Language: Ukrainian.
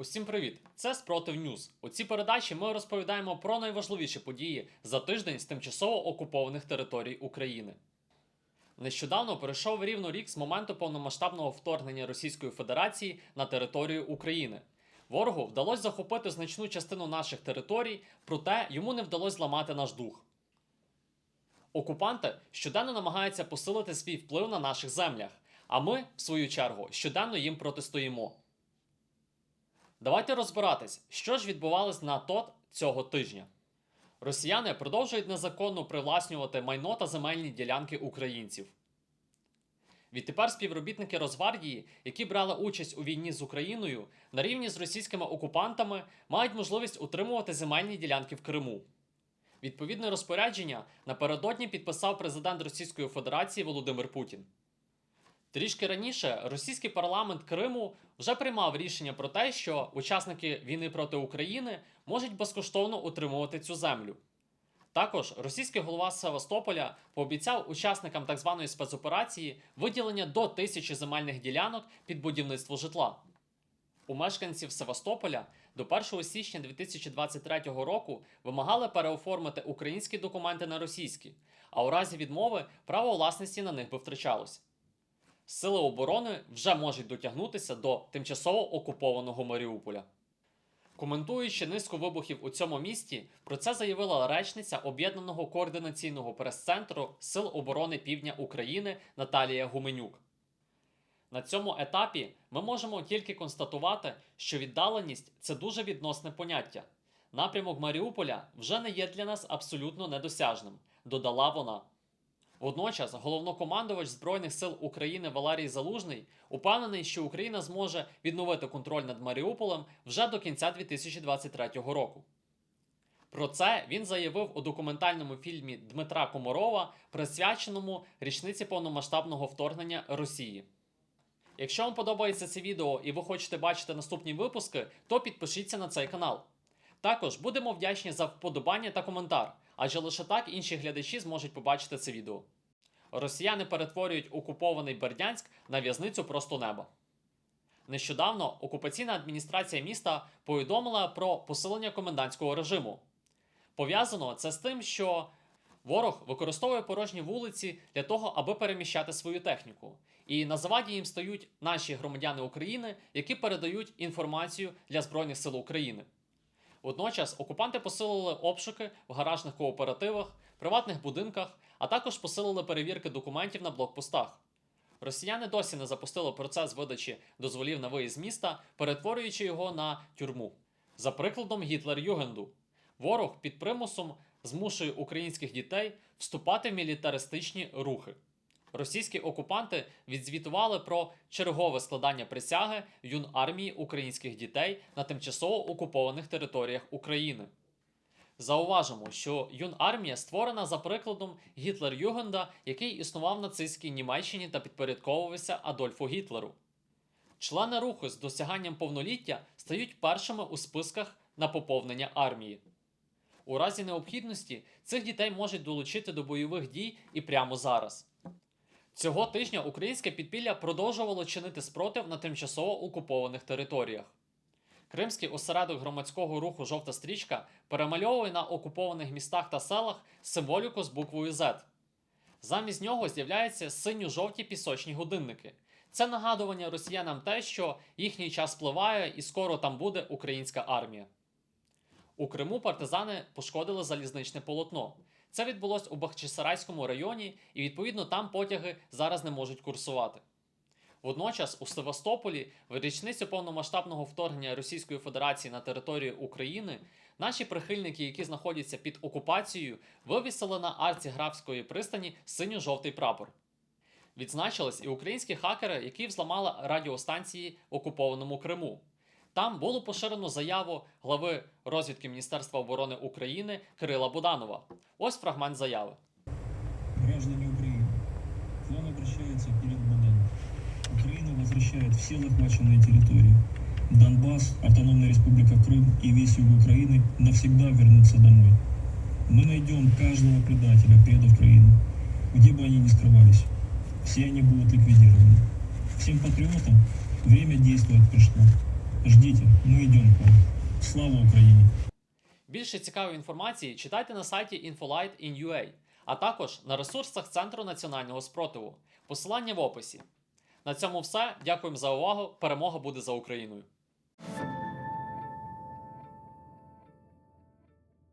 Усім привіт! Це Спротив Ньюз. У цій передачі ми розповідаємо про найважливіші події за тиждень з тимчасово окупованих територій України. Нещодавно пройшов рівно рік з моменту повномасштабного вторгнення Російської Федерації на територію України. Ворогу вдалося захопити значну частину наших територій, проте йому не вдалося зламати наш дух. Окупанти щоденно намагаються посилити свій вплив на наших землях, а ми, в свою чергу, щоденно їм протистоїмо. Давайте розбиратись, що ж відбувалось на ТОТ цього тижня. Росіяни продовжують незаконно привласнювати майно та земельні ділянки українців. Відтепер співробітники Росгвардії, які брали участь у війні з Україною, на рівні з російськими окупантами мають можливість утримувати земельні ділянки в Криму. Відповідне розпорядження напередодні підписав президент Російської Федерації Володимир Путін. Трішки раніше російський парламент Криму вже приймав рішення про те, що учасники війни проти України можуть безкоштовно утримувати цю землю. Також російський голова Севастополя пообіцяв учасникам так званої спецоперації виділення до тисячі земельних ділянок під будівництво житла. У мешканців Севастополя до 1 січня 2023 року вимагали переоформити українські документи на російські, а у разі відмови право власності на них би втрачалось. Сили оборони вже можуть дотягнутися до тимчасово окупованого Маріуполя. Коментуючи низку вибухів у цьому місті, про це заявила речниця об'єднаного координаційного прес-центру Сил оборони Півдня України Наталія Гуменюк. На цьому етапі ми можемо тільки констатувати, що віддаленість це дуже відносне поняття. Напрямок Маріуполя вже не є для нас абсолютно недосяжним, додала вона. Водночас головнокомандувач Збройних сил України Валерій Залужний упевнений, що Україна зможе відновити контроль над Маріуполем вже до кінця 2023 року. Про це він заявив у документальному фільмі Дмитра Комарова, присвяченому річниці повномасштабного вторгнення Росії. Якщо вам подобається це відео і ви хочете бачити наступні випуски, то підпишіться на цей канал. Також будемо вдячні за вподобання та коментар, адже лише так інші глядачі зможуть побачити це відео. Росіяни перетворюють окупований Бердянськ на в'язницю просто неба. Нещодавно окупаційна адміністрація міста повідомила про посилення комендантського режиму. Пов'язано це з тим, що ворог використовує порожні вулиці для того, аби переміщати свою техніку. І на заваді їм стають наші громадяни України, які передають інформацію для Збройних сил України. Водночас окупанти посилили обшуки в гаражних кооперативах, приватних будинках, а також посилили перевірки документів на блокпостах. Росіяни досі не запустили процес видачі дозволів на виїзд міста, перетворюючи його на тюрму. За прикладом Гітлер-Югенду, ворог під примусом змушує українських дітей вступати в мілітаристичні рухи. Російські окупанти відзвітували про чергове складання присяги юнармії українських дітей на тимчасово окупованих територіях України. Зауважимо, що юнармія створена за прикладом Гітлер-Югенда, який існував в нацистській Німеччині та підпорядковувався Адольфу Гітлеру. Члени руху з досяганням повноліття стають першими у списках на поповнення армії. У разі необхідності цих дітей можуть долучити до бойових дій і прямо зараз. Цього тижня українське підпілля продовжувало чинити спротив на тимчасово окупованих територіях. Кримський осередок громадського руху Жовта стрічка перемальовує на окупованих містах та селах символіку з буквою Z. Замість нього з'являються синьо-жовті пісочні годинники. Це нагадування росіянам те, що їхній час спливає і скоро там буде українська армія. У Криму партизани пошкодили залізничне полотно. Це відбулось у Бахчисарайському районі, і відповідно там потяги зараз не можуть курсувати. Водночас у Севастополі в річницю повномасштабного вторгнення Російської Федерації на територію України наші прихильники, які знаходяться під окупацією, вивісили на арці Графської пристані синьо-жовтий прапор. Відзначились і українські хакери, які взламали радіостанції в окупованому Криму. Там було поширено заяву глави розвідки Міністерства оборони України Кирила Буданова. Ось фрагмент заяви. Граждане Украины, к вам обращается Кирилл Буданов. Украина возвращает все захваченные территории. Донбасс, Автономная Республика Крым и весь юг Украины навсегда вернутся домой. Мы найдем каждого предателя, предав Украины, где бы они ни скрывались. Все они будут ликвидированы. Всем патриотам время действовать пришло. Ждите, ми йдемо. Слава Україні! Більше цікавої інформації читайте на сайті Infolight.in.ua, а також на ресурсах Центру національного спротиву. Посилання в описі. На цьому все. Дякуємо за увагу. Перемога буде за Україною.